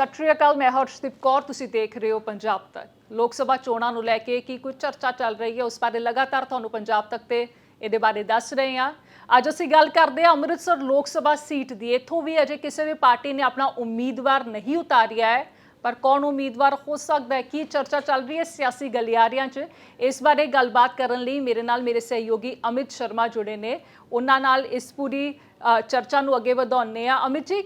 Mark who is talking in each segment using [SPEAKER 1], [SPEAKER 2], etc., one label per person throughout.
[SPEAKER 1] ਸਤਿ ਸ਼੍ਰੀ ਅਕਾਲ, ਮੈਂ ਹਰਸ਼ਦੀਪ ਕੌਰ, ਤੁਸੀਂ ਦੇਖ ਰਹੇ ਹੋ ਪੰਜਾਬ ਤੱਕ। ਲੋਕ ਸਭਾ ਚੋਣਾਂ ਨੂੰ ਲੈ ਕੇ ਕੀ ਕੁਝ ਚਰਚਾ ਚੱਲ ਰਹੀ ਹੈ, ਉਸ ਬਾਰੇ ਲਗਾਤਾਰ ਤੁਹਾਨੂੰ ਪੰਜਾਬ ਤੱਕ ਤੇ ਇਹਦੇ ਬਾਰੇ ਦੱਸ ਰਹੇ ਹਾਂ। ਅੱਜ ਅਸੀਂ ਗੱਲ ਕਰਦੇ ਹਾਂ ਅੰਮ੍ਰਿਤਸਰ ਲੋਕ ਸਭਾ ਸੀਟ ਦੀ। ਇੱਥੋਂ ਵੀ ਅਜੇ ਕਿਸੇ ਵੀ ਪਾਰਟੀ ਨੇ ਆਪਣਾ ਉਮੀਦਵਾਰ ਨਹੀਂ ਉਤਾਰਿਆ ਹੈ, ਪਰ ਕੌਣ ਉਮੀਦਵਾਰ ਹੋ ਸਕਦਾ ਹੈ, ਕੀ ਚਰਚਾ ਚੱਲ ਰਹੀ ਹੈ, ਸਿਆਸੀ ਗਲਿਆਰਿਆਂ 'ਚ। ਇਸ ਬਾਰੇ ਗੱਲਬਾਤ ਕਰਨ ਲਈ ਮੇਰੇ ਨਾਲ ਮੇਰੇ ਸਹਿਯੋਗੀ ਅਮਿਤ ਸ਼ਰਮਾ ਜੁੜੇ ਨੇ। ਉਹਨਾਂ ਨਾਲ ਇਸ ਪੂਰੀ ਚਰਚਾ ਨੂੰ ਅੱਗੇ ਵਧਾਉਂਦੇ ਆ ਅਮਿਤ ਜੀ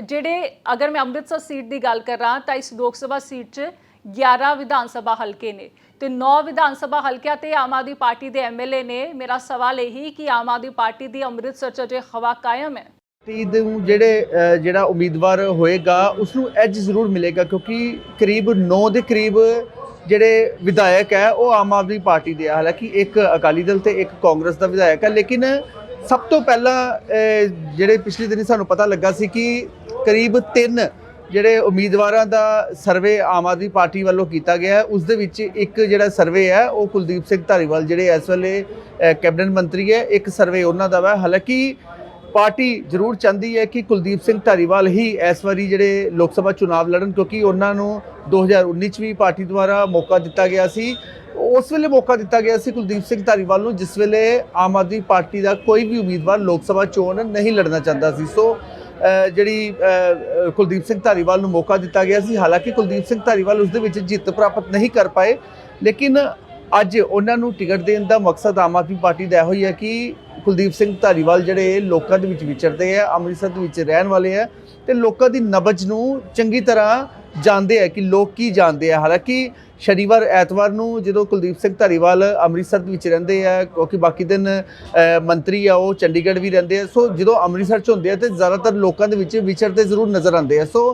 [SPEAKER 1] ਜਿਹੜੇ ਅਗਰ ਮੈਂ ਅੰਮ੍ਰਿਤਸਰ ਸੀਟ ਦੀ ਗੱਲ ਕਰਾਂ ਤਾਂ ਇਸ ਲੋਕ ਸਭਾ ਸੀਟ 'ਚ 11 ਵਿਧਾਨ ਸਭਾ ਹਲਕੇ ਨੇ ਤੇ 9 ਵਿਧਾਨ ਸਭਾ ਹਲਕਿਆਂ ਤੇ ਆਮ ਆਦਮੀ ਪਾਰਟੀ ਦੇ ਐਮਐਲਏ ਨੇ, ਮੇਰਾ ਸਵਾਲ ਇਹੀ ਕਿ ਆਮ ਆਦਮੀ ਪਾਰਟੀ ਦੀ ਅੰਮ੍ਰਿਤਸਰ 'ਚ ਜੇ ਹਵਾ ਕਾਇਮ ਹੈ?
[SPEAKER 2] ਪਾਰਟੀ ਨੂੰ ਜਿਹੜੇ ਜਿਹੜਾ ਉਮੀਦਵਾਰ ਹੋਏਗਾ ਉਸ ਨੂੰ ਐਜ ਜ਼ਰੂਰ ਮਿਲੇਗਾ ਕਿਉਂਕਿ ਕਰੀਬ 9 ਦੇ ਕਰੀਬ ਜਿਹੜੇ ਵਿਧਾਇਕ ਹੈ, ਉਹ ਆਮ ਆਦਮੀ ਪਾਰਟੀ ਦੇ ਆ। ਹਾਲਾਂਕਿ ਇੱਕ ਅਕਾਲੀ ਦਲ ਤੇ ਇੱਕ ਕਾਂਗਰਸ ਦਾ ਵਿਧਾਇਕ ਹੈ, ਲੇਕਿਨ ਸਭ ਤੋਂ ਪਹਿਲਾਂ ਜਿਹੜੇ ਪਿਛਲੇ ਦਿਨੀ ਸਾਨੂੰ ਪਤਾ ਲੱਗਾ ਸੀ ਕਿ ਕਰੀਬ 3 ਜਿਹੜੇ ਉਮੀਦਵਾਰਾਂ ਦਾ ਸਰਵੇ ਆਮ ਆਦਮੀ ਪਾਰਟੀ ਵੱਲੋਂ ਕੀਤਾ ਗਿਆ ਹੈ, ਉਸ ਦੇ ਵਿੱਚ ਇੱਕ ਜਿਹੜਾ ਸਰਵੇ ਹੈ, ਉਹ ਕੁਲਦੀਪ ਸਿੰਘ ਧਾਰੀਵਾਲ ਜਿਹੜੇ ਇਸ ਵੇਲੇ ਕੈਬਨਿਟ ਮੰਤਰੀ ਹੈ, ਇੱਕ ਸਰਵੇ ਉਹਨਾਂ ਦਾ ਵਾ। ਹਾਲਾਂਕਿ ਪਾਰਟੀ ਜ਼ਰੂਰ ਚਾਹੁੰਦੀ ਹੈ ਕਿ ਕੁਲਦੀਪ ਸਿੰਘ ਧਾਰੀਵਾਲ ਹੀ ਇਸ ਵਾਰੀ ਜਿਹੜੇ ਲੋਕ ਸਭਾ ਚੁਣਾਵ ਲੜਨ, ਕਿਉਂਕਿ ਉਹਨਾਂ ਨੂੰ 2019 ਚ ਵੀ ਪਾਰਟੀ ਦੁਆਰਾ ਮੌਕਾ ਦਿੱਤਾ ਗਿਆ ਸੀ। ਉਸ ਵੇਲੇ ਮੌਕਾ ਦਿੱਤਾ ਗਿਆ ਸੀ ਕੁਲਦੀਪ ਸਿੰਘ ਧਾਰੀਵਾਲ ਨੂੰ, ਜਿਸ ਵੇਲੇ ਆਮ ਆਦਮੀ ਪਾਰਟੀ ਦਾ ਕੋਈ ਵੀ ਉਮੀਦਵਾਰ ਲੋਕ ਸਭਾ ਚੋਣ ਨਹੀਂ ਲੜਨਾ ਚਾਹੁੰਦਾ ਸੀ। ਸੋ ਜਿਹੜੀ ਕੁਲਦੀਪ ਸਿੰਘ ਧਾਰੀਵਾਲ ਨੂੰ ਮੌਕਾ ਦਿੱਤਾ ਗਿਆ ਸੀ। ਹਾਲਾਂਕਿ ਕੁਲਦੀਪ ਸਿੰਘ ਧਾਰੀਵਾਲ ਉਸ ਦੇ ਵਿੱਚ ਜਿੱਤ ਪ੍ਰਾਪਤ ਨਹੀਂ ਕਰ ਪਾਏ, ਲੇਕਿਨ ਅੱਜ ਉਹਨਾਂ ਨੂੰ ਟਿਕਟ ਦੇਣ ਦਾ ਮਕਸਦ ਆਮ ਆਦਮੀ ਪਾਰਟੀ ਦਾ ਇਹੋ ਹੀ ਹੈ ਕਿ ਕੁਲਦੀਪ ਸਿੰਘ ਧਾਰੀਵਾਲ ਜਿਹੜੇ ਲੋਕਾਂ ਦੇ ਵਿੱਚ ਵਿਚਰਦੇ ਆ, ਅੰਮ੍ਰਿਤਸਰ ਦੇ ਵਿੱਚ ਰਹਿਣ ਵਾਲੇ ਆ, ਤੇ ਲੋਕਾਂ ਦੀ ਨਬਜ ਨੂੰ ਚੰਗੀ ਤਰ੍ਹਾਂ ਜਾਣਦੇ ਆ ਕਿ ਲੋਕ ਕੀ ਜਾਣਦੇ ਆ। ਹਾਲਾਂਕਿ ਸ਼ਨੀਵਾਰ, ਐਤਵਾਰ ਨੂੰ ਜਦੋਂ ਕੁਲਦੀਪ ਸਿੰਘ ਧਾਰੀਵਾਲ ਅੰਮ੍ਰਿਤਸਰ ਵਿੱਚ ਰਹਿੰਦੇ ਆ, ਕਿਉਂਕਿ ਬਾਕੀ ਦਿਨ ਮੰਤਰੀ ਆ, ਉਹ ਚੰਡੀਗੜ੍ਹ ਵੀ ਰਹਿੰਦੇ ਆ, ਸੋ ਜਦੋਂ ਅੰਮ੍ਰਿਤਸਰ ਚ ਹੁੰਦੇ ਆ ਤੇ ਜ਼ਿਆਦਾਤਰ ਲੋਕਾਂ ਦੇ ਵਿੱਚ ਵਿਚਰਦੇ ਜ਼ਰੂਰ ਨਜ਼ਰ ਆਉਂਦੇ ਆ। ਸੋ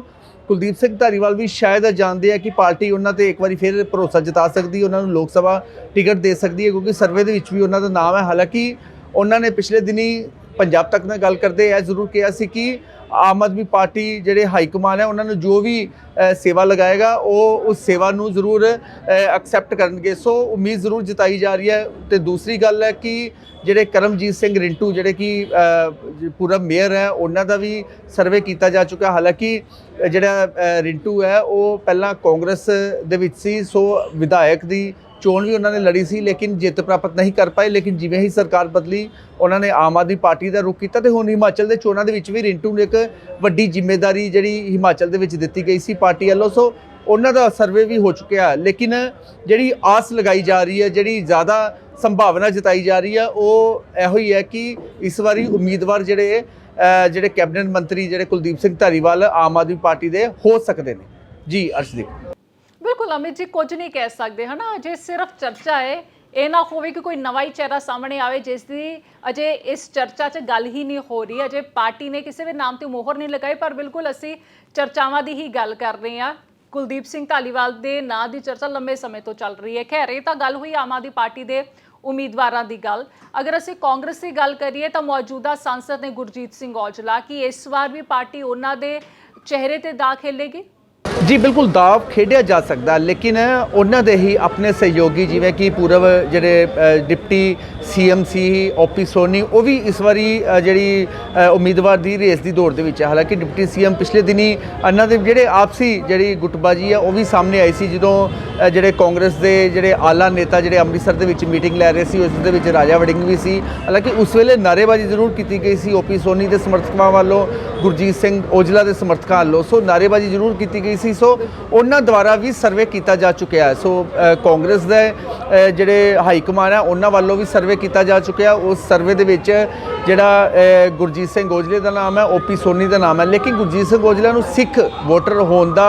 [SPEAKER 2] ਕੁਲਦੀਪ ਸਿੰਘ ਧਾਰੀਵਾਲ ਵੀ ਸ਼ਾਇਦ ਜਾਣਦੇ ਆ ਕਿ ਪਾਰਟੀ ਉਹਨਾਂ ਤੇ ਇੱਕ ਵਾਰੀ ਫਿਰ ਭਰੋਸਾ ਜਤਾ ਸਕਦੀ ਉਹਨਾਂ ਨੂੰ ਲੋਕ ਸਭਾ ਟਿਕਟ ਦੇ ਸਕਦੀ ਹੈ, ਕਿਉਂਕਿ ਸਰਵੇ ਦੇ ਵਿੱਚ ਵੀ ਉਹਨਾਂ ਦਾ ਨਾਮ ਹੈ। ਹਾਲਾਂਕਿ ਉਹਨਾਂ ਨੇ ਪਿਛਲੇ ਦਿਨੀ ਪੰਜਾਬ ਤੱਕ ਨਾਲ ਗੱਲ ਕਰਦੇ ਇਹ ਜ਼ਰੂਰ ਕਿਹਾ ਸੀ ਕਿ ਆਮ ਆਦਮੀ ਪਾਰਟੀ ਜਿਹੜੇ ਹਾਈ ਕਮਾਨ ਹੈ, ਉਹਨਾਂ ਨੂੰ ਜੋ ਵੀ ਸੇਵਾ ਲਗਾਏਗਾ, ਉਹ ਉਸ ਸੇਵਾ ਨੂੰ ਜ਼ਰੂਰ ਐਕਸੈਪਟ ਕਰਨਗੇ। ਸੋ ਉਮੀਦ ਜ਼ਰੂਰ ਜਤਾਈ ਜਾ ਰਹੀ ਹੈ। ਤੇ ਦੂਸਰੀ ਗੱਲ ਹੈ ਕਿ ਜਿਹੜੇ ਕਰਮਜੀਤ ਸਿੰਘ ਰਿੰਟੂ, ਜਿਹੜੇ ਕਿ ਪੂਰਾ ਮੇਅਰ ਹੈ, ਉਹਨਾਂ ਦਾ ਵੀ ਸਰਵੇ ਕੀਤਾ ਜਾ ਚੁੱਕਾ ਹਾਲਾਂਕਿ ਜਿਹੜਾ ਰਿੰਟੂ ਹੈ, ਉਹ ਪਹਿਲਾਂ ਕਾਂਗਰਸ ਦੇ ਵਿੱਚ ਸੀ, ਸੋ ਵਿਧਾਇਕ ਦੀ ਚੋਣ ਵੀ ਉਹਨਾਂ ਨੇ ਲੜੀ ਸੀ, ਲੇਕਿਨ ਜਿੱਤ ਪ੍ਰਾਪਤ ਨਹੀਂ ਕਰ ਪਾਏ ਲੇਕਿਨ ਜਿਵੇਂ ਹੀ ਸਰਕਾਰ ਬਦਲੀ, ਉਹਨਾਂ ਨੇ ਆਮ ਆਦਮੀ ਪਾਰਟੀ ਦਾ ਰੁਖ ਕੀਤਾ ਤੇ ਹੁਣ ਹਿਮਾਚਲ ਦੇ ਚੋਣਾਂ ਦੇ ਵਿੱਚ ਵੀ ਰਿੰਟੂ ਨੂੰ ਇੱਕ ਵੱਡੀ ਜ਼ਿੰਮੇਵਾਰੀ ਜਿਹੜੀ ਹਿਮਾਚਲ ਦੇ ਵਿੱਚ ਦਿੱਤੀ ਗਈ ਸੀ ਪਾਰਟੀ ਵੱਲੋਂ, ਸੋ ਉਹਨਾਂ ਦਾ ਸਰਵੇ ਵੀ ਹੋ ਚੁੱਕਿਆ ਲੇਕਿਨ ਜਿਹੜੀ ਆਸ ਲਗਾਈ ਜਾ ਰਹੀ ਹੈ, ਜਿਹੜੀ ਜ਼ਿਆਦਾ ਸੰਭਾਵਨਾ ਜਤਾਈ ਜਾ ਰਹੀ ਹੈ, ਉਹ ਇਹੋ ਹੀ ਹੈ ਕਿ ਇਸ ਵਾਰੀ ਉਮੀਦਵਾਰ ਜਿਹੜੇ ਜਿਹੜੇ ਕੈਬਨਿਟ ਮੰਤਰੀ ਜਿਹੜੇ ਕੁਲਦੀਪ ਸਿੰਘ ਧਾਰੀਵਾਲ ਆਮ ਆਦਮੀ ਪਾਰਟੀ ਦੇ ਹੋ ਸਕਦੇ ਨੇ। ਜੀ, ਅਰਸ਼ਦੀਪ।
[SPEAKER 1] ਬਿਲਕੁਲ ਅਮਿਤ ਜੀ, ਕੁਝ ਨਹੀਂ ਕਹਿ ਸਕਦੇ, ਹਨਾ? ਅਜੇ ਸਿਰਫ ਚਰਚਾ ਹੈ, ਇਹ ਨਾ ਹੋਵੇ ਕਿ ਕੋਈ ਨਵਾਂ ਹੀ ਚਿਹਰਾ ਸਾਹਮਣੇ ਆਵੇ, ਜਿਸ ਦੀ ਅਜੇ ਇਸ ਚਰਚਾ 'ਚ ਗੱਲ ਹੀ ਨਹੀਂ ਹੋ ਰਹੀ, ਅਜੇ ਪਾਰਟੀ ਨੇ ਕਿਸੇ ਵੀ ਨਾਮ ਤੇ ਮੋਹਰ ਨਹੀਂ ਲਗਾਈ, ਪਰ ਬਿਲਕੁਲ ਅਸੀਂ ਚਰਚਾਵਾਂ ਦੀ ਹੀ ਗੱਲ ਕਰ ਰਹੇ ਹਾਂ। ਕੁਲਦੀਪ ਸਿੰਘ ਧਾਲੀਵਾਲ ਦੇ ਨਾਂ ਦੀ ਚਰਚਾ ਲੰਬੇ ਸਮੇਂ ਤੋਂ ਚੱਲ ਰਹੀ ਹੈ। ਖੈਰ, ਇਹ ਤਾਂ ਗੱਲ ਹੋਈ ਆਮ ਆਦਮੀ ਪਾਰਟੀ ਦੇ ਉਮੀਦਵਾਰਾਂ ਦੀ ਗੱਲ। ਅਗਰ ਅਸੀਂ ਕਾਂਗਰਸ ਦੀ ਗੱਲ ਕਰੀਏ, ਤਾਂ ਮੌਜੂਦਾ ਸੰਸਦ ਨੇ ਗੁਰਜੀਤ ਸਿੰਘ ਔਜਲਾ, ਕਿ ਇਸ ਵਾਰ ਵੀ ਪਾਰਟੀ ਉਹਨਾਂ ਦੇ ਚਿਹਰੇ ਤੇ ਦਾ ਖੇਲੇਗੀ?
[SPEAKER 2] ਜੀ ਬਿਲਕੁਲ ਦਾਅਵ ਖੇਡਿਆ ਜਾ ਸਕਦਾ ਲੇਕਿਨ ਉਹਨਾਂ ਦੇ ਹੀ ਆਪਣੇ ਸਹਿਯੋਗੀ ਜਿਵੇਂ ਕਿ ਪੂਰਵ ਜਿਹੜੇ ਅ, ਡਿਪਟੀ ਸੀਐਮ ਸੀ ਓਪੀ ਸੋਨੀ ਉਹ ਵੀ ਇਸ ਵਾਰੀ ਜਿਹੜੀ ਉਮੀਦਵਾਰ ਦੀ ਰੇਸ ਦੀ ਦੌੜ ਦੇ ਵਿੱਚ ਹੈ ਹਾਲਾਂਕਿ ਡਿਪਟੀ ਸੀਐਮ ਪਿਛਲੇ ਦਿਨੀ ਇਹਨਾਂ ਦੇ ਜਿਹੜੇ ਆਪਸੀ ਜਿਹੜੀ ਗੁੱਟਬਾਜੀ ਆ ਉਹ ਵੀ ਸਾਹਮਣੇ ਆਈ ਸੀ ਜਦੋਂ ਜਿਹੜੇ ਕਾਂਗਰਸ ਦੇ ਜਿਹੜੇ ਆਲਾ ਨੇਤਾ ਜਿਹੜੇ ਅੰਮ੍ਰਿਤਸਰ ਦੇ ਵਿੱਚ ਮੀਟਿੰਗ ਲੈ ਰਹੇ ਸੀ ਉਸ ਦੇ ਵਿੱਚ ਰਾਜਾ ਵੜਿੰਗ ਵੀ ਸੀ। ਹਾਲਾਂਕਿ ਉਸ ਵੇਲੇ ਨਾਅਰੇਬਾਜ਼ੀ ਜ਼ਰੂਰ ਕੀਤੀ ਗਈ ਸੀ ਓਪੀ ਸੋਨੀ ਦੇ ਸਮਰਥਕਾਂ ਵੱਲੋਂ ਗੁਰਜੀਤ ਸਿੰਘ ਔਜਲਾ ਦੇ ਸਮਰਥਕਾਂ ਵੱਲੋਂ। ਸੋ ਨਾਅਰੇਬਾਜ਼ੀ ਜ਼ਰੂਰ ਕੀਤੀ ਗਈ ਸੀ। ਸੋ ਉਹਨਾਂ ਦੁਆਰਾ ਵੀ ਸਰਵੇ ਕੀਤਾ ਜਾ ਚੁੱਕਿਆ ਹੈ। ਸੋ ਕਾਂਗਰਸ ਦੇ ਜਿਹੜੇ ਹਾਈ ਕਮਾਨ ਹੈ, ਉਹਨਾਂ ਵੱਲੋਂ ਵੀ ਸਰਵੇ ਕੀਤਾ ਜਾ ਚੁੱਕਿਆ। ਉਸ ਸਰਵੇ ਦੇ ਵਿੱਚ ਜਿਹੜਾ ਗੁਰਜੀਤ ਸਿੰਘ ਗੋਜਲੇ ਦਾ ਨਾਮ ਹੈ ਓਪੀ ਸੋਨੀ ਦਾ ਨਾਮ ਹੈ। ਲੇਕਿਨ ਗੁਰਜੀਤ ਸਿੰਘ ਔਜਲਾ ਨੂੰ ਸਿੱਖ ਵੋਟਰ ਹੋਣ ਦਾ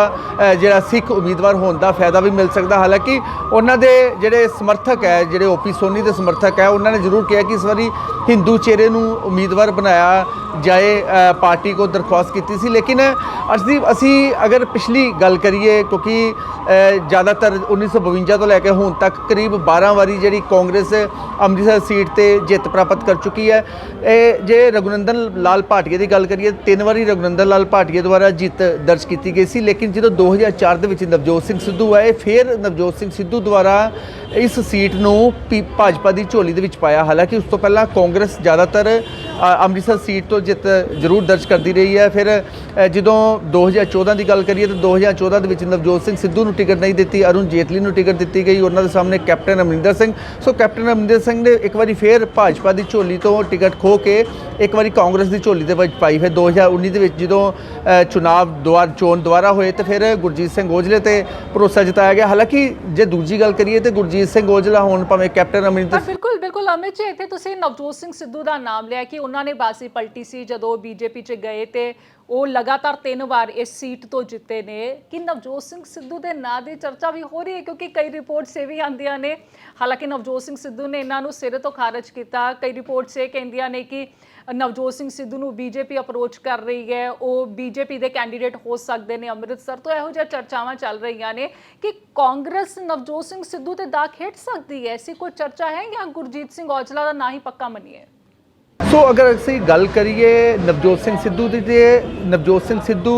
[SPEAKER 2] ਜਿਹੜਾ ਸਿੱਖ ਉਮੀਦਵਾਰ ਹੋਣ ਦਾ ਫਾਇਦਾ ਵੀ ਮਿਲ ਸਕਦਾ। ਹਾਲਾਂਕਿ ਉਹਨਾਂ ਦੇ ਜਿਹੜੇ ਸਮਰਥਕ ਹੈ ਜਿਹੜੇ ਓਪੀ ਸੋਨੀ ਦੇ ਸਮਰਥਕ ਹੈ ਉਹਨਾਂ ਨੇ ਜ਼ਰੂਰ ਕਿਹਾ ਕਿ ਇਸ ਵਾਰੀ ਹਿੰਦੂ ਚਿਹਰੇ ਨੂੰ ਉਮੀਦਵਾਰ ਬਣਾਇਆ ਜਾਏ ਪਾਰਟੀ ਕੋ ਦਰਖਾਸਤ ਕੀਤੀ ਸੀ। ਲੇਕਿਨ ਅਸੀਂ ਅਸੀਂ ਅਗਰ ਪਿਛਲੀ ਗੱਲ ਕਰੀਏ ਕਿਉਂਕਿ ਅ, ਜ਼ਿਆਦਾਤਰ 1952 ਤੋਂ ਲੈ ਕੇ ਹੁਣ ਤੱਕ ਕਰੀਬ 12 ਵਾਰੀ ਜਿਹੜੀ ਕਾਂਗਰਸ ਅੰਮ੍ਰਿਤਸਰ ਸੀਟ ਤੇ ਜਿੱਤ ਪ੍ਰਾਪਤ ਕਰ ਚੁੱਕੀ ਹੈ ਇਹ ਜੇ ਰਘੁਨੰਦਨ ਲਾਲ ਭਾਟੀਆ ਦੀ ਗੱਲ ਕਰੀਏ ਤਿੰਨ ਵਾਰੀ ਰਘੁਨੰਦਨ ਲਾਲ ਭਾਟੀਆ ਦੁਆਰਾ ਜਿੱਤ ਦਰਜ ਕੀਤੀ ਗਈ ਸੀ ਲੇਕਿਨ ਜਦੋਂ 2004 ਦੇ ਵਿੱਚ ਨਵਜੋਤ ਸਿੰਘ ਸਿੱਧੂ ਆਏ ਫਿਰ ਨਵਜੋਤ ਸਿੰਘ ਸਿੱਧੂ ਦੁਆਰਾ ਇਸ ਸੀਟ ਨੂੰ ਪੀ- ਭਾਜਪਾ ਦੀ ਝੋਲੀ ਦੇ ਵਿੱਚ ਪਾਇਆ। ਹਾਲਾਂਕਿ ਉਸ ਤੋਂ ਪਹਿਲਾਂ ਕਾਂਗਰਸ ਜ਼ਿਆਦਾਤਰ ਅੰਮ੍ਰਿਤਸਰ ਸੀਟ ਤੋਂ ਜਿੱਤ ਜ਼ਰੂਰ ਦਰਜ ਕਰਦੀ ਰਹੀ ਹੈ। ਫਿਰ ਅ, ਜਦੋਂ 2014 ਦੀ ਗੱਲ ਕਰੀਏ ਤਾਂ 2014 ਦੇ ਵਿੱਚ ਨਵਜੋਤ ਸਿੰਘ ਸਿੱਧੂ ਨੂੰ ਟਿਕਟ ਨਹੀਂ ਦਿੱਤੀ ਅਰੁਣ ਜੇਤਲੀ ਨੂੰ ਟਿਕਟ ਦਿੱਤੀ ਗਈ ਉਹਨਾਂ ਦੇ ਸਾਹਮਣੇ captain Amarinder Singh. So captain Amarinder Singh ਨੇ ਇੱਕ ਵਾਰੀ ਫਿਰ ਭਾਜਪਾ ਦੀ ਝੋਲੀ ਤੋਂ ਟਿਕਟ ਖੋ ਕੇ ਇੱਕ ਵਾਰੀ ਕਾਂਗਰਸ ਦੀ ਝੋਲੀ ਦੇ ਵਿੱਚ ਪਾਈ ਫਿਰ 2019 ਦੇ ਵਿੱਚ ਜਦੋਂ ਚੁਣਾਵ ਦੁਆਰ ਚੋਣ ਦੁਆਰਾ ਹੋਏ ਤੇ ਫਿਰ ਗੁਰਜੀਤ ਸਿੰਘ ਔਜਲੇ ਤੇ ਭਰੋਸਾ ਜਤਾਇਆ ਗਿਆ। ਹਾਲਾਂਕਿ ਜੇ ਦੂਜੀ ਗੱਲ ਕਰੀਏ ਤੇ ਗੁਰਜੀਤ ਸਿੰਘ ਔਜਲਾ ਹੁਣ ਭਾਵੇਂ ਕੈਪਟਨ ਅਮਰਿੰਦਰ
[SPEAKER 1] ਬਿਲਕੁਲ ਬਿਲਕੁਲ ਅਮਿਤ ਜੀ, ਇੱਥੇ ਤੁਸੀਂ ਨਵਜੋਤ ਸਿੰਘ ਸਿੱਧੂ ਦਾ ਨਾਮ ਲਿਆ ਕਿ ਉਹਨਾਂ ਨੇ ਬਾਸੀ ਪਲਟੀ ਸੀ ਜਦੋਂ ਬੀਜੇਪੀ 'ਚ ਗਏ ਤੇ ਉਹ ਲਗਾਤਾਰ ਤਿੰਨ ਵਾਰ ਇਸ ਸੀਟ ਤੋਂ ਜਿੱਤੇ ਨੇ। ਕਿ ਨਵਜੋਤ ਸਿੰਘ ਸਿੱਧੂ ਦੇ ਨਾਂ ਦੀ ਚਰਚਾ ਵੀ ਹੋ ਰਹੀ ਹੈ? ਕਿਉਂਕਿ ਕਈ ਰਿਪੋਰਟਸ ਇਹ ਵੀ ਆਉਂਦੀਆਂ ਨੇ। ਹਾਲਾਂਕਿ ਨਵਜੋਤ ਸਿੰਘ ਸਿੱਧੂ ਨੇ ਇਹਨਾਂ ਨੂੰ ਸਿਰੇ ਤੋਂ ਖਾਰਜ ਕੀਤਾ। ਕਈ ਰਿਪੋਰਟਸ ਇਹ ਕਹਿੰਦੀਆਂ ਨੇ ਕਿ ਨਵਜੋਤ ਸਿੰਘ ਸਿੱਧੂ ਨੂੰ ਬੀਜੇਪੀ ਅਪਰੋਚ ਕਰ ਰਹੀ ਹੈ। ਉਹ ਬੀਜੇਪੀ ਦੇ ਕੈਂਡੀਡੇਟ ਹੋ ਸਕਦੇ ਨੇ। ਅੰਮ੍ਰਿਤਸਰ ਤੋਂ ਇਹੋ ਜਿਹੀਆਂ ਚਰਚਾਵਾਂ ਚੱਲ ਰਹੀਆਂ ਨੇ ਕਿ ਕਾਂਗਰਸ ਨਵਜੋਤ ਸਿੰਘ ਸਿੱਧੂ ਤੇ ਦਾ ਖੇਡ ਸਕਦੀ ਹੈ? ਐਸੀ ਕੋਈ ਚਰਚਾ ਹੈ ਜਾਂ ਗੁਰਜੀਤ ਸਿੰਘ ਔਜਲਾ ਦਾ ਨਾਂ ਹੀ ਪੱਕਾ ਮੰਨੀਏ?
[SPEAKER 2] ਸੋ ਅਗਰ ਅਸੀਂ ਗੱਲ ਕਰੀਏ ਨਵਜੋਤ ਸਿੰਘ ਸਿੱਧੂ ਦੀ ਤੇ ਨਵਜੋਤ ਸਿੰਘ ਸਿੱਧੂ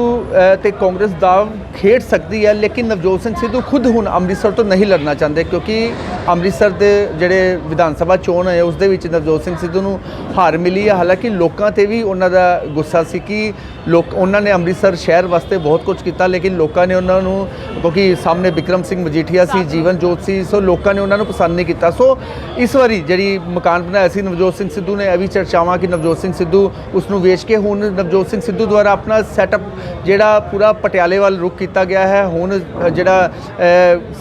[SPEAKER 2] ਤੇ ਕਾਂਗਰਸ ਦਾ ਖੇਡ ਸਕਦੀ ਹੈ ਲੇਕਿਨ ਨਵਜੋਤ ਸਿੰਘ ਸਿੱਧੂ ਖੁਦ ਹੁਣ ਅੰਮ੍ਰਿਤਸਰ ਤੋਂ ਨਹੀਂ ਲੜਨਾ ਚਾਹੁੰਦੇ ਕਿਉਂਕਿ ਅੰਮ੍ਰਿਤਸਰ ਦੇ ਜਿਹੜੇ ਵਿਧਾਨ ਸਭਾ ਚੋਣ ਹੈ ਉਸ ਦੇ ਵਿੱਚ ਨਵਜੋਤ ਸਿੰਘ ਸਿੱਧੂ ਨੂੰ ਹਾਰ ਮਿਲੀ ਹੈ ਹਾਲਾਂਕਿ ਲੋਕਾਂ ਤੇ ਵੀ ਉਹਨਾਂ ਦਾ ਗੁੱਸਾ ਸੀ ਕਿ ਲੋਕ ਉਹਨਾਂ ਨੇ ਅੰਮ੍ਰਿਤਸਰ ਸ਼ਹਿਰ ਵਾਸਤੇ ਬਹੁਤ ਕੁਝ ਕੀਤਾ ਲੇਕਿਨ ਲੋਕਾਂ ਨੇ ਉਹਨਾਂ ਨੂੰ ਕਿਉਂਕਿ ਸਾਹਮਣੇ ਵਿਕਰਮ ਸਿੰਘ ਮਜੀਠੀਆ ਸੀ ਜੀਵਨ ਜੋਤ ਸੀ ਸੋ ਲੋਕਾਂ ਨੇ ਉਹਨਾਂ ਨੂੰ ਪਸੰਦ ਨਹੀਂ ਕੀਤਾ ਸੋ ਇਸ ਵਾਰੀ ਜਿਹੜੀ ਮਕਾਨ ਬਣਾਇਆ ਸੀ ਨਵਜੋਤ ਸਿੰਘ ਸਿੱਧੂ ਨੇ ਇਹ ਵੀ ਚਰਚਾਵਾਂ ਕਿ ਨਵਜੋਤ ਸਿੰਘ ਸਿੱਧੂ ਉਸ ਨੂੰ ਵੇਚ ਕੇ ਹੁਣ ਨਵਜੋਤ ਸਿੰਘ ਸਿੱਧੂ ਦੁਆਰਾ ਆਪਣਾ ਸੈਟਅਪ ਜਿਹੜਾ ਪੂਰਾ ਪਟਿਆਲੇ ਵੱਲ ਰੁਕ ਕੀਤਾ ਗਿਆ ਹੈ। ਹੁਣ ਜਿਹੜਾ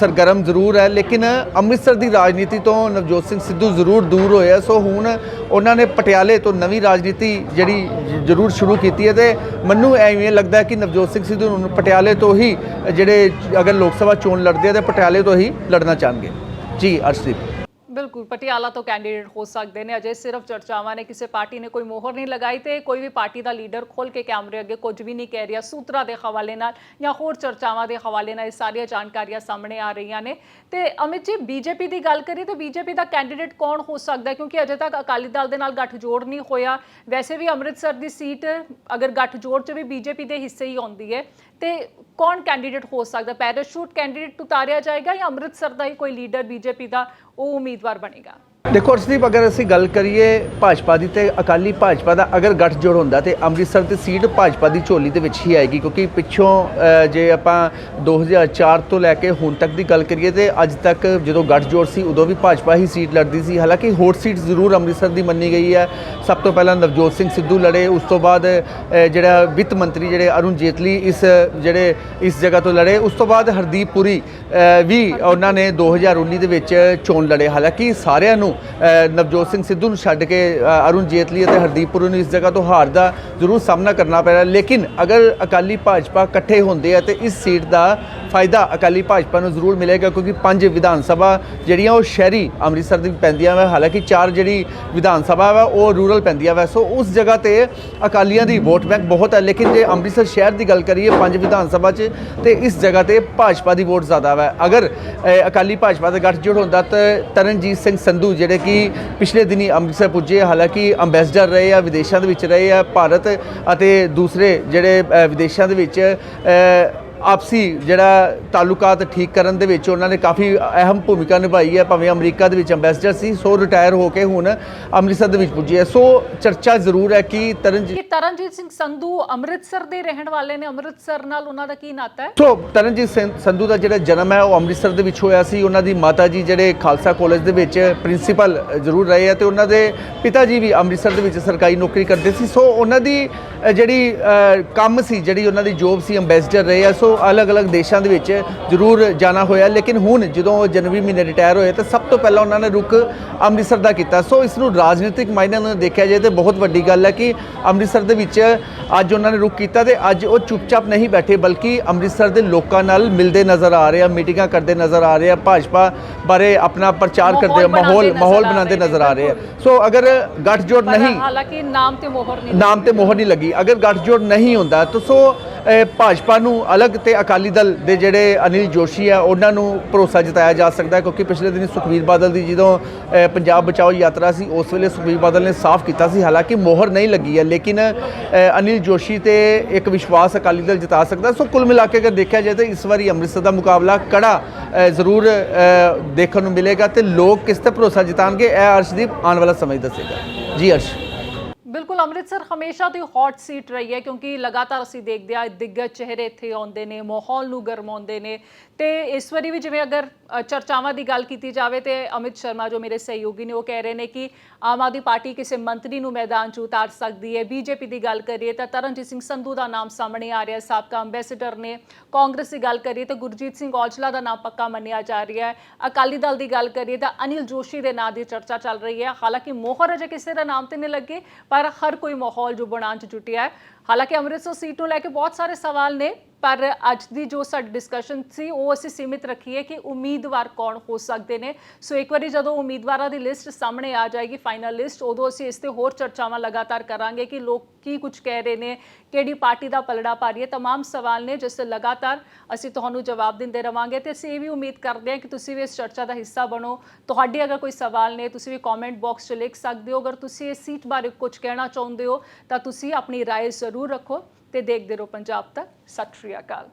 [SPEAKER 2] ਸਰਗਰਮ ਜ਼ਰੂਰ ਹੈ, ਲੇਕਿਨ ਅੰਮ੍ਰਿਤਸਰ ਦੀ ਰਾਜਨੀਤੀ ਤੋਂ ਨਵਜੋਤ ਸਿੰਘ ਸਿੱਧੂ ਜ਼ਰੂਰ ਦੂਰ ਹੋਏ ਆ। ਸੋ ਹੁਣ ਉਹਨਾਂ ਨੇ ਪਟਿਆਲੇ ਤੋਂ ਨਵੀਂ ਰਾਜਨੀਤੀ ਜਿਹੜੀ ਜ਼ਰੂਰ ਸ਼ੁਰੂ ਕੀਤੀ ਹੈ ਤੇ ਮੈਨੂੰ ਐਵੇਂ ਲੱਗਦਾ ਕਿ ਨਵਜੋਤ ਸਿੰਘ ਸਿੱਧੂ ਨੂੰ ਪਟਿਆਲੇ ਤੋਂ ਹੀ ਜਿਹੜੇ ਅਗਰ ਲੋਕ ਸਭਾ ਚੋਣ ਲੜਦੇ ਆ ਤੇ ਪਟਿਆਲੇ ਤੋਂ ਹੀ ਲੜਨਾ ਚਾਹਣਗੇ। ਜੀ, ਅਰਸ਼ਦੀਪ।
[SPEAKER 1] ਬਿਲਕੁਲ, ਪਟਿਆਲਾ ਤੋਂ ਕੈਂਡੀਡੇਟ ਹੋ ਸਕਦੇ ਨੇ। ਅਜੇ ਸਿਰਫ ਚਰਚਾਵਾਂ ਨੇ, ਕਿਸੇ ਪਾਰਟੀ ਨੇ ਕੋਈ ਮੋਹਰ ਨਹੀਂ ਲਗਾਈ ਤੇ ਕੋਈ ਵੀ ਪਾਰਟੀ ਦਾ ਲੀਡਰ ਖੋਲ ਕੇ ਕੈਮਰੇ ਅੱਗੇ ਕੁਝ ਵੀ ਨਹੀਂ ਕਹਿ ਰਿਹਾ। ਸੂਤਰਾਂ ਦੇ ਹਵਾਲੇ ਨਾਲ ਜਾਂ ਹੋਰ ਚਰਚਾਵਾਂ ਦੇ ਹਵਾਲੇ ਨਾਲ ਇਹ ਸਾਰੀਆਂ ਜਾਣਕਾਰੀਆਂ ਸਾਹਮਣੇ ਆ ਰਹੀਆਂ ਨੇ। ਤੇ ਅਮਿਤ ਜੀ, ਬੀਜੇਪੀ ਦੀ ਗੱਲ ਕਰੀਏ ਤਾਂ ਬੀਜੇਪੀ ਦਾ ਕੈਂਡੀਡੇਟ ਕੌਣ ਹੋ ਸਕਦਾ ਕਿਉਂਕਿ ਅਜੇ ਤੱਕ ਅਕਾਲੀ ਦਲ ਦੇ ਨਾਲ ਗੱਠਜੋੜ ਨਹੀਂ ਹੋਇਆ। ਵੈਸੇ ਵੀ ਅੰਮ੍ਰਿਤਸਰ ਦੀ ਸੀਟ ਅਗਰ ਗੱਠਜੋੜ 'ਚ ਵੀ ਬੀਜੇਪੀ ਦੇ ਹਿੱਸੇ ਹੀ ਆਉਂਦੀ ਹੈ। ਤੇ ਕੌਣ ਕੈਂਡੀਡੇਟ ਹੋ ਸਕਦਾ? ਪੈਰਾਸ਼ੂਟ ਕੈਂਡੀਡੇਟ ਉਤਾਰਿਆ ਜਾਏਗਾ ਜਾਂ ਅੰਮ੍ਰਿਤਸਰ ਦਾ ਹੀ ਕੋਈ ਲੀਡਰ ਬੀਜੇਪੀ ਦਾ ਉਹ ਉਮੀਦਵਾਰ ਬਣੇਗਾ?
[SPEAKER 2] ਦੇਖੋ ਅਰਸ਼ਦੀਪ, ਅਗਰ ਅਸੀਂ ਗੱਲ ਕਰੀਏ ਭਾਜਪਾ ਦੀ ਤੇ ਅਕਾਲੀ ਭਾਜਪਾ ਦਾ ਅਗਰ ਗੱਠਜੋੜ ਹੁੰਦਾ ਤੇ ਅੰਮ੍ਰਿਤਸਰ ਦੀ ਸੀਟ ਭਾਜਪਾ ਦੀ ਝੋਲੀ ਦੇ ਵਿੱਚ ਹੀ ਆਏਗੀ, ਕਿਉਂਕਿ ਪਿੱਛੋਂ ਜੇ ਆਪਾਂ 2004 ਤੋਂ ਲੈ ਕੇ ਹੁਣ ਤੱਕ ਦੀ ਗੱਲ ਕਰੀਏ ਤੇ ਅੱਜ ਤੱਕ ਜਦੋਂ ਗੱਠਜੋੜ ਸੀ, ਉਦੋਂ ਵੀ ਭਾਜਪਾ ਹੀ ਸੀਟ ਲੜਦੀ ਸੀ। ਹਾਲਾਂਕਿ ਹੋਰ ਸੀਟ ਜ਼ਰੂਰ ਅੰਮ੍ਰਿਤਸਰ ਦੀ ਮੰਨੀ ਗਈ ਹੈ। ਸਭ ਤੋਂ ਪਹਿਲਾਂ ਨਵਜੋਤ ਸਿੰਘ ਸਿੱਧੂ ਲੜੇ, ਉਸ ਤੋਂ ਬਾਅਦ ਜਿਹੜਾ ਵਿੱਤ ਮੰਤਰੀ ਜਿਹੜੇ ਅਰੁਣ ਜੇਤਲੀ ਇਸ, ਜਿਹੜੇ ਇਸ ਜਗ੍ਹਾ ਤੋਂ ਲੜੇ, ਉਸ ਤੋਂ ਬਾਅਦ ਹਰਦੀਪ ਪੁਰੀ ਵੀ ਉਹਨਾਂ ਨੇ 2019 ਦੇ ਵਿੱਚ ਚੋਣ ਲੜੇ। ਹਾਲਾਂਕਿ ਸਾਰਿਆਂ ਨੂੰ ਨਵਜੋਤ ਸਿੰਘ ਸਿੱਧੂ ਨੂੰ ਛੱਡ ਕੇ ਅਰੁਣ ਜੇਤਲੀ ਅਤੇ ਹਰਦੀਪ ਪੁਰੀ ਨੂੰ ਇਸ ਜਗ੍ਹਾ ਤੋਂ ਹਾਰ ਦਾ ਜ਼ਰੂਰ ਸਾਹਮਣਾ ਕਰਨਾ ਪੈ ਰਿਹਾ ਲੇਕਿਨ ਅਗਰ ਅਕਾਲੀ ਭਾਜਪਾ ਇਕੱਠੇ ਹੁੰਦੇ ਆ ਤੇ ਇਸ ਸੀਟ ਦਾ ਫਾਇਦਾ ਅਕਾਲੀ ਭਾਜਪਾ ਨੂੰ ਜ਼ਰੂਰ ਮਿਲੇਗਾ, ਕਿਉਂਕਿ ਪੰਜ ਵਿਧਾਨ ਸਭਾ ਜਿਹੜੀਆਂ ਉਹ ਸ਼ਹਿਰੀ ਅੰਮ੍ਰਿਤਸਰ ਦੀ ਪੈਂਦੀਆਂ ਵਾ, ਹਾਲਾਂਕਿ ਚਾਰ ਜਿਹੜੀ ਵਿਧਾਨ ਸਭਾ ਵਾ, ਉਹ ਰੂਰਲ ਪੈਂਦੀਆਂ ਵਾ। ਸੋ ਉਸ ਜਗ੍ਹਾ ਤੇ ਅਕਾਲੀਆਂ ਦੀ ਵੋਟ ਬੈਂਕ ਬਹੁਤ ਹੈ, ਲੇਕਿਨ ਜੇ ਅੰਮ੍ਰਿਤਸਰ ਸ਼ਹਿਰ ਦੀ ਗੱਲ ਕਰੀਏ, ਪੰਜ ਵਿਧਾਨ ਸਭਾ 'ਚ, ਤੇ ਇਸ ਜਗ੍ਹਾ ਤੇ ਭਾਜਪਾ ਦੀ ਵੋਟ ਜ਼ਿਆਦਾ ਵਾ। ਅਗਰ ਅਕਾਲੀ ਭਾਜਪਾ ਦਾ ਗੱਠਜੋੜ ਹੁੰਦਾ ਤਾਂ ਤਰਨਜੀਤ ਸਿੰਘ ਸੰਧੂ ਜਿਹੜੇ ਕਿ ਪਿਛਲੇ ਦਿਨੀ ਅੰਮ੍ਰਿਤਸਰ ਪੁੱਜੇ ਹਾਲਾਂਕਿ ਅੰਬੈਸਡਰ ਰਹੇ ਆ, ਵਿਦੇਸ਼ਾਂ ਦੇ ਵਿੱਚ ਰਹੇ ਆ, ਭਾਰਤ ਅਤੇ ਦੂਸਰੇ ਜਿਹੜੇ ਵਿਦੇਸ਼ਾਂ ਦੇ ਵਿੱਚ ਆਪਸੀ ਜਿਹੜਾ ਤਾਲੁਕਾਤ ਠੀਕ ਕਰਨ ਦੇ ਵਿੱਚ ਉਹਨਾਂ ਨੇ ਕਾਫੀ ਅਹਿਮ ਭੂਮਿਕਾ ਨਿਭਾਈ ਹੈ। ਭਾਵੇਂ ਅਮਰੀਕਾ ਦੇ ਵਿੱਚ ਅੰਬੈਸਡਰ ਸੀ ਸੋ ਰਿਟਾਇਰ ਹੋ ਕੇ ਹੁਣ ਅੰਮ੍ਰਿਤਸਰ ਦੇ ਵਿੱਚ ਪੁੱਜੇ ਹੈ। ਸੋ ਚਰਚਾ ਜ਼ਰੂਰ ਹੈ ਕਿ ਤਰਨਜੀਤ
[SPEAKER 1] ਕਿ ਤਰਨਜੀਤ ਸਿੰਘ ਸੰਧੂ ਅੰਮ੍ਰਿਤਸਰ ਦੇ ਰਹਿਣ ਵਾਲੇ ਨੇ। ਅੰਮ੍ਰਿਤਸਰ ਨਾਲ ਉਹਨਾਂ ਦਾ ਕੀ ਨਾਤਾ ਹੈ?
[SPEAKER 2] ਸੋ ਤਰਨਜੀਤ ਸੰਧੂ ਦਾ ਜਿਹੜਾ ਜਨਮ ਹੈ ਉਹ ਅੰਮ੍ਰਿਤਸਰ ਦੇ ਵਿੱਚ ਹੋਇਆ ਸੀ। ਉਹਨਾਂ ਦੀ ਮਾਤਾ ਜੀ ਜਿਹੜੇ ਖਾਲਸਾ ਕਾਲਜ ਦੇ ਵਿੱਚ ਪ੍ਰਿੰਸੀਪਲ ਜ਼ਰੂਰ ਰਹੇ ਆ ਤੇ ਉਹਨਾਂ ਦੇ ਪਿਤਾ ਜੀ ਵੀ ਅੰਮ੍ਰਿਤਸਰ ਦੇ ਵਿੱਚ ਸਰਕਾਰੀ ਨੌਕਰੀ ਕਰਦੇ ਸੀ। ਸੋ ਉਹਨਾਂ ਦੀ ਜਿਹੜੀ ਕੰਮ ਸੀ ਜਿਹੜੀ ਉਹਨਾਂ ਦੀ ਜੋਬ ਸੀ ਅੰਬੈਸਡਰ ਰਹੇ ਆ ਸੋ ਅਲੱਗ-ਅਲੱਗ ਦੇਸ਼ਾਂ ਦੇ ਵਿੱਚ ਜ਼ਰੂਰ ਜਾਣਾ ਹੋਇਆ। ਲੇਕਿਨ ਹੁਣ ਜਦੋਂ ਉਹ ਜਨਵਰੀ ਮਹੀਨੇ ਰਿਟਾਇਰ ਹੋਏ ਤਾਂ ਸਭ ਤੋਂ ਪਹਿਲਾਂ ਉਹਨਾਂ ਨੇ ਰੁਕ ਅੰਮ੍ਰਿਤਸਰ ਦਾ ਕੀਤਾ। ਸੋ ਇਸ ਨੂੰ ਰਾਜਨੀਤਿਕ ਮਾਇਨਿਆਂ ਨਾਲ ਦੇਖਿਆ ਜਾਏ ਤੇ ਬਹੁਤ ਵੱਡੀ ਗੱਲ ਹੈ ਕਿ ਅੰਮ੍ਰਿਤਸਰ ਦੇ ਵਿੱਚ ਅੱਜ ਉਹਨਾਂ ਨੇ ਰੁਕ ਕੀਤਾ ਤੇ ਅੱਜ ਉਹ ਚੁੱਪਚਾਪ ਨਹੀਂ ਬੈਠੇ ਬਲਕਿ ਅੰਮ੍ਰਿਤਸਰ ਦੇ ਲੋਕਾਂ ਨਾਲ ਮਿਲਦੇ ਨਜ਼ਰ ਆ ਰਹੇ ਆ ਮੀਟਿੰਗਾਂ ਕਰਦੇ ਨਜ਼ਰ ਆ ਰਹੇ ਆ ਭਾਜਪਾ ਬਾਰੇ ਆਪਣਾ ਪ੍ਰਚਾਰ ਕਰਦੇ
[SPEAKER 1] ਮਾਹੌਲ
[SPEAKER 2] ਮਾਹੌਲ
[SPEAKER 1] ਬਣਾਉਂਦੇ ਨਜ਼ਰ ਆ ਰਹੇ ਨੇ,
[SPEAKER 2] ਆ। ਸੋ ਅਗਰ ਗੱਠਜੋੜ ਨਹੀਂ
[SPEAKER 1] ਹਾਲਾਂਕਿ ਨਾਮ ਤੇ ਮੋਹਰ ਨਹੀਂ
[SPEAKER 2] ਨਾਮ ਤੇ ਮੋਹਰ ਨਹੀਂ ਲੱਗੀ। ਅਗਰ ਗੱਠਜੋੜ ਨਹੀਂ ਹੁੰਦਾ ਤਾਂ ਸੋ ਭਾਜਪਾ ਨੂੰ ਅਲੱਗ ਤੇ ਅਕਾਲੀ ਦਲ ਦੇ ਜਿਹੜੇ ਅਨਿਲ ਜੋਸ਼ੀ ਆ ਉਹਨਾਂ ਨੂੰ ਭਰੋਸਾ ਜਤਾਇਆ ਜਾ ਸਕਦਾ ਹੈ, ਕਿਉਂਕਿ ਪਿਛਲੇ ਦਿਨੀ ਸੁਖਬੀਰ ਬਾਦਲ ਦੀ ਜਦੋਂ ਪੰਜਾਬ ਬਚਾਓ ਯਾਤਰਾ ਸੀ, ਉਸ ਵੇਲੇ ਸੁਖਬੀਰ ਬਾਦਲ ਨੇ ਸਾਫ਼ ਕੀਤਾ ਸੀ, ਹਾਲਾਂਕਿ ਮੋਹਰ ਨਹੀਂ ਲੱਗੀ ਹੈ, ਲੇਕਿਨ ਅਨਿਲ ਜੋਸ਼ੀ ਤੇ ਇੱਕ ਵਿਸ਼ਵਾਸ ਅਕਾਲੀ ਦਲ ਜਤਾ ਸਕਦਾ ਸੋ ਕੁੱਲ ਮਿਲਾ ਕੇ ਅਗਰ ਦੇਖਿਆ ਜਾਏ ਤਾਂ ਇਸ ਵਾਰੀ ਅੰਮ੍ਰਿਤਸਰ ਦਾ ਮੁਕਾਬਲਾ ਕੜਾ ਜ਼ਰੂਰ ਦੇਖਣ ਨੂੰ ਮਿਲੇਗਾ ਤੇ ਲੋਕ ਕਿਸ ਤੇ ਭਰੋਸਾ ਜਤਾਉਣਗੇ ਇਹ ਅਰਸ਼ਦੀਪ ਆਉਣ ਵਾਲਾ ਸਮੇਂ ਦੱਸੇਗਾ। ਜੀ ਅਰਸ਼।
[SPEAKER 1] ਬਿਲਕੁਲ ਅੰਮ੍ਰਿਤਸਰ ਹਮੇਸ਼ਾ ਦੀ ਹੌਟ ਸੀਟ ਰਹੀ ਹੈ ਕਿਉਂਕਿ ਲਗਾਤਾਰ ਅਸੀਂ ਦੇਖਦੇ ਆ ਦਿੱਗਜ ਚਿਹਰੇ ਇੱਥੇ ਆਉਂਦੇ ਨੇ, ਮਾਹੌਲ ਨੂੰ ਗਰਮਾਉਂਦੇ ਨੇ ਤੇ ਇਸ ਵਾਰੀ ਵੀ ਜਿਵੇਂ ਅਗਰ ਚਰਚਾਵਾਂ ਦੀ ਗੱਲ ਕੀਤੀ ਜਾਵੇ ਤੇ ਅਮਿਤ ਸ਼ਰਮਾ ਜੋ ਮੇਰੇ ਸਹਿਯੋਗੀ ਨੇ, ਉਹ ਕਹਿ ਰਹੇ ਨੇ ਕਿ ਆਮ ਆਦਮੀ ਪਾਰਟੀ ਕਿਸੇ ਮੰਤਰੀ ਨੂੰ ਮੈਦਾਨ 'ਚ ਉਤਾਰ ਸਕਦੀ ਹੈ। ਬੀਜੇਪੀ ਦੀ ਗੱਲ ਕਰੀਏ ਤਾਂ ਤਰਨਜੀਤ ਸਿੰਘ ਸੰਧੂ ਦਾ ਨਾਮ ਸਾਹਮਣੇ ਆ ਰਿਹਾ ਸਾਬਕਾ ਅੰਬੈਸਡਰ ਨੇ ਕਾਂਗਰਸ ਦੀ ਗੱਲ ਕਰੀਏ ਤਾਂ ਗੁਰਜੀਤ ਸਿੰਘ ਔਜਲਾ ਦਾ ਨਾਮ ਪੱਕਾ ਮੰਨਿਆ ਜਾ ਰਿਹਾ ਹੈ। ਅਕਾਲੀ ਦਲ ਦੀ ਗੱਲ ਕਰੀਏ ਤਾਂ ਅਨਿਲ ਜੋਸ਼ੀ ਦੇ ਨਾਂ ਦੀ ਚਰਚਾ ਚੱਲ ਰਹੀ ਹੈ। ਹਾਲਾਂਕਿ ਮੋਹਰ ਅਜੇ ਕਿਸੇ ਦਾ ਨਾਮ ਤੇ ਨਹੀਂ ਲੱਗੇ, ਪਰ ਹਰ ਕੋਈ ਮਾਹੌਲ ਜੋ ਬਣਾਉਣ 'ਚ ਜੁਟਿਆ ਹੈ। ਹਾਲਾਂਕਿ ਅੰਮ੍ਰਿਤਸਰ ਸੀਟ ਨੂੰ ਲੈ ਕੇ ਬਹੁਤ ਸਾਰੇ ਸਵਾਲ ਨੇ। ਪਰ ਅੱਜ ਦੀ ਜੋ ਸਾਡੀ ਡਿਸਕਸ਼ਨ ਸੀ ਉਹ ਅਸੀਂ ਸੀਮਿਤ ਰੱਖੀਏ ਕਿ ਉਮੀਦਵਾਰ ਕੌਣ ਹੋ ਸਕਦੇ ਨੇ ਸੋ ਇੱਕ ਵਾਰੀ ਜਦੋਂ ਉਮੀਦਵਾਰਾਂ ਦੀ ਲਿਸਟ ਸਾਹਮਣੇ ਆ ਜਾਏਗੀ ਫਾਈਨਲ ਲਿਸਟ ਉਦੋਂ ਅਸੀਂ ਇਸ ਤੇ ਹੋਰ ਚਰਚਾਵਾਂ ਲਗਾਤਾਰ ਕਰਾਂਗੇ ਕਿ ਲੋਕ ਕੀ ਕੁਝ ਕਹਿ ਰਹੇ ਨੇ ਕਿਹੜੀ ਪਾਰਟੀ ਦਾ ਪਲੜਾ ਪਾ ਰਹੀ ਹੈ तमाम ਸਵਾਲ ਨੇ ਜਿਸ ਤੇ ਲਗਾਤਾਰ ਅਸੀਂ ਤੁਹਾਨੂੰ ਜਵਾਬ ਦਿੰਦੇ ਰਵਾਂਗੇ ਤੇ ਅਸੀਂ ਇਹ ਵੀ ਉਮੀਦ ਕਰਦੇ ਹਾਂ ਕਿ ਤੁਸੀਂ ਵੀ ਇਸ ਚਰਚਾ ਦਾ ਹਿੱਸਾ ਬਣੋ ਤੁਹਾਡੇ ਅਗਰ ਕੋਈ ਸਵਾਲ ਨੇ ਤੁਸੀਂ ਵੀ ਕਮੈਂਟ ਬਾਕਸ 'ਚ ਲਿਖ ਸਕਦੇ ਹੋ ਅਗਰ ਤੁਸੀਂ ਇਸ ਸੀਟ ਬਾਰੇ ਕੁਝ ਕਹਿਣਾ ਚਾਹੁੰਦੇ ਹੋ ਤਾਂ ਤੁਸੀਂ ਆਪਣੀ رائے ਜ਼ਰੂਰ ਰੱਖੋ ਤੇ ਦੇਖਦੇ ਰਹੋ ਪੰਜਾਬ ਤੱਕ। ਸਤਿ ਸ਼੍ਰੀ ਅਕਾਲ।